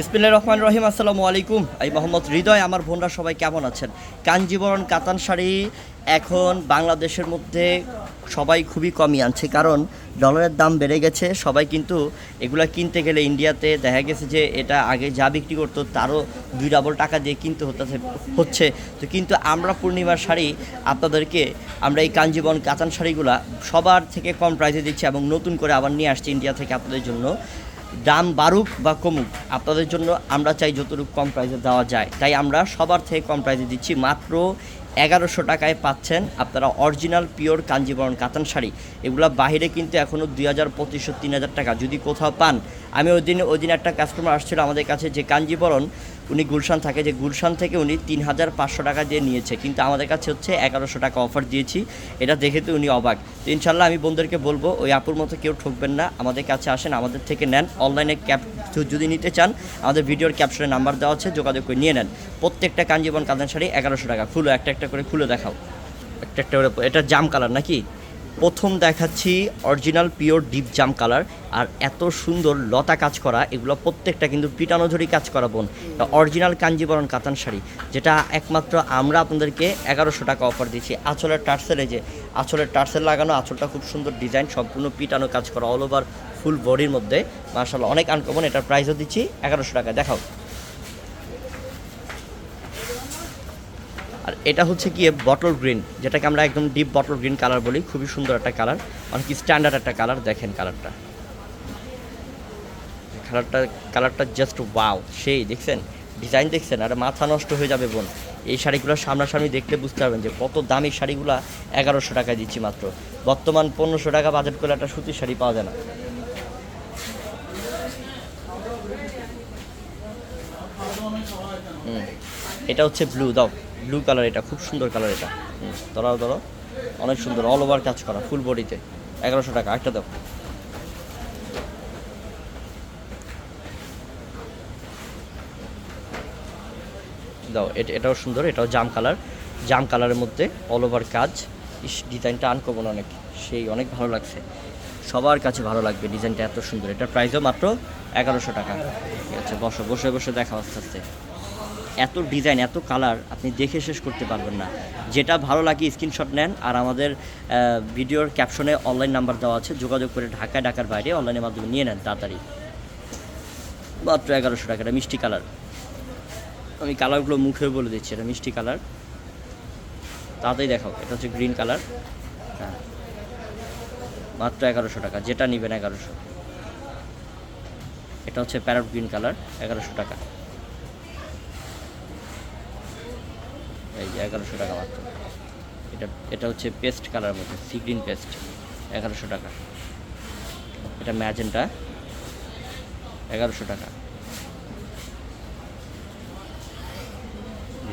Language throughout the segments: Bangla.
ইসমিল্লা রহমান রহিম, আসসালামু আলাইকুম। এই মোহাম্মদ হৃদয়, আমার বোনরা সবাই কেমন আছেন? কাঞ্জিবরণ কাতান শাড়ি এখন বাংলাদেশের মধ্যে সবাই খুবই কমই আনছে, কারণ ডলারের দাম বেড়ে গেছে। সবাই কিন্তু এগুলা কিনতে গেলে ইন্ডিয়াতে দেখা গেছে যে এটা আগে যা বিক্রি করতো তারও দুই ডাবল টাকা দিয়ে কিনতে হতে হচ্ছে। তো কিন্তু আমরা পূর্ণিমার শাড়ি আপনাদেরকে আমরা এই কাঞ্জিবরণ কাতান শাড়িগুলা সবার থেকে কম প্রাইসে দিচ্ছি এবং নতুন করে আবার নিয়ে আসছি ইন্ডিয়া থেকে আপনাদের জন্য। দাম বাড়ুক বা কমুক, আপনাদের জন্য আমরা চাই যতটুকু কম প্রাইসে দেওয়া যায়। তাই আমরা সবার থেকে কম প্রাইসে দিচ্ছি মাত্র এগারোশো টাকায় পাচ্ছেন আপনারা অরিজিনাল পিওর কাঞ্জিবরণ কাতান শাড়ি। এগুলো বাহিরে কিন্তু এখনও দুই হাজার, পঁচিশশো, তিন হাজার টাকা। যদি কোথাও পান, আমি ওই দিন ওই দিন একটা কাস্টমার আসছিল আমাদের কাছে যে কাঞ্জিবরণ উনি গুলশান থাকে, যে গুলশান থেকে উনি তিন হাজার পাঁচশো টাকা দিয়ে নিয়েছে। কিন্তু আমাদের কাছে হচ্ছে এগারোশো টাকা অফার দিয়েছি। এটা দেখে তো উনি অবাক। তো ইনশাল্লাহ আমি বন্ধুদেরকে বলব, ওই আপুর মতো কেউ ঠকবেন না। আমাদের কাছে আসেন, আমাদের থেকে নেন। অনলাইনে ক্যাপ যদি নিতে চান, আমাদের ভিডিওর ক্যাপশনে নাম্বার দেওয়া আছে, যোগাযোগ করে নিয়ে নেন। প্রত্যেকটা কাঞ্জিবন কাঁদান শাড়ি এগারোশো টাকা। খুলো, একটা একটা করে খুলে দেখাও। একটা একটা এটা জাম কালার নাকি? প্রথম দেখাচ্ছি অরিজিনাল পিওর ডিপ জাম কালার আর এত সুন্দর লতা কাজ করা, এগুলো প্রত্যেকটা কিন্তু পিটানো পিটানোঝরি কাজ করা বোন। অরিজিনাল কাঞ্জিবরণ কাতান শাড়ি, যেটা একমাত্র আমরা আপনাদেরকে এগারোশো টাকা অফার দিচ্ছি আঁচলের টার্সেলে যে আঁচলের টার্সেল লাগানো, আঁচলটা খুব সুন্দর ডিজাইন সম্পূর্ণ পিটানো কাজ করা অল ওভার ফুল বডির মধ্যে। মার্শাল অনেক আনকমন এটার প্রাইসও দিচ্ছি এগারোশো টাকা দেখাও। আর এটা হচ্ছে গিয়ে বটল গ্রিন যেটাকে আমরা একদম ডিপ বটল গ্রিন কালার বলি, খুবই সুন্দর একটা কালার অনেক স্ট্যান্ডার্ড একটা কালার দেখেন কালারটা কালারটা কালারটা জাস্ট ওয়াও সেই, দেখছেন? ডিজাইন দেখছেন? আর মাথা নষ্ট হয়ে যাবে বোন। এই শাড়িগুলো সামনাসামনি দেখলে বুঝতে পারবেন যে কত দামি শাড়িগুলো এগারোশো টাকায় দিচ্ছি মাত্র। বর্তমান পনেরোশো টাকা বাজেট করে একটা সুতির শাড়ি পাওয়া যায় না। এটা হচ্ছে ব্লু দাও। ব্লু কালার এটা, খুব সুন্দর কালার এটা। ধরাও ধরো অনেক সুন্দর অল ওভার কাজ করা ফুল বডিতে এগারোশো টাকা একটা দাও। দাও, এটা, এটাও সুন্দর, এটাও জাম কালার জাম কালারের মধ্যে অল ওভার কাজ। ইস, ডিজাইনটা আনকমন অনেক। সেই অনেক ভালো লাগছে। সবার কাছে ভালো লাগবে ডিজাইনটা এত সুন্দর। এটার প্রাইসও মাত্র এগারোশো টাকা। ঠিক আছে, বসো, বসে বসে দেখা আস্তে আস্তে। এত ডিজাইন, এত কালার আপনি দেখে শেষ করতে পারবেন না। যেটা ভালো লাগে স্ক্রিনশট নেন আর আমাদের ভিডিওর ক্যাপশনে অনলাইন নাম্বার দেওয়া আছে, যোগাযোগ করে ঢাকায়, ঢাকার বাইরে অনলাইনের মাধ্যমে নিয়ে নেন তাড়াতাড়ি। মাত্র এগারোশো টাকা, এটা মিষ্টি কালার। আমি কালারগুলো মুখে বলে দিচ্ছি, এটা মিষ্টি কালার। তাড়াতাড়ি দেখাও, এটা হচ্ছে গ্রিন কালার। হ্যাঁ। মাত্র এগারোশো টাকা, যেটা নেবেন এগারোশো। এটা হচ্ছে প্যারট গ্রিন কালার, এগারোশো টাকা। এই যে এগারোশো টাকা মাত্র। এটা এটা হচ্ছে পেস্ট কালার মধ্যে, সি গ্রিন পেস্ট, এগারোশো টাকা। এটা ম্যাজেন্টা, এগারোশো টাকা।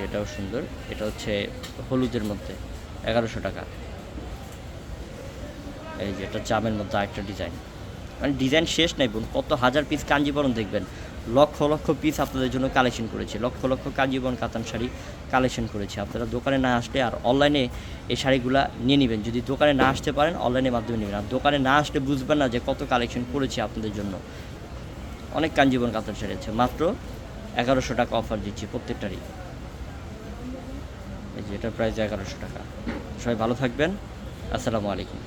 এটাও সুন্দর। এটা হচ্ছে হলুদের মধ্যে, এগারোশো টাকা। এই যে এটা জামের মধ্যে আরেকটা ডিজাইন। মানে ডিজাইন শেষ নাই বোন, কত হাজার পিস কাঞ্জি কাঞ্জিবরণ দেখবেন। লক্ষ লক্ষ পিস আপনাদের জন্য কালেকশন করেছি। লক্ষ লক্ষ কাঞ্জিবরণ কাতান শাড়ি কালেকশন করেছি। আপনারা দোকানে না আসলে আর অনলাইনে এই শাড়িগুলা নিয়ে নেবেন। যদি দোকানে না আসতে পারেন অনলাইনের মাধ্যমে নেবেন। আর দোকানে না আসলে বুঝবেন না যে কত কালেকশন করেছি আপনাদের জন্য। অনেক কাঞ্জিবরণ কাতান শাড়ি আছে। মাত্র এগারোশো টাকা অফার দিচ্ছি প্রত্যেকটারই। এই যে এটার প্রাইস এগারোশো টাকা। সবাই ভালো থাকবেন। আসসালামু আলাইকুম।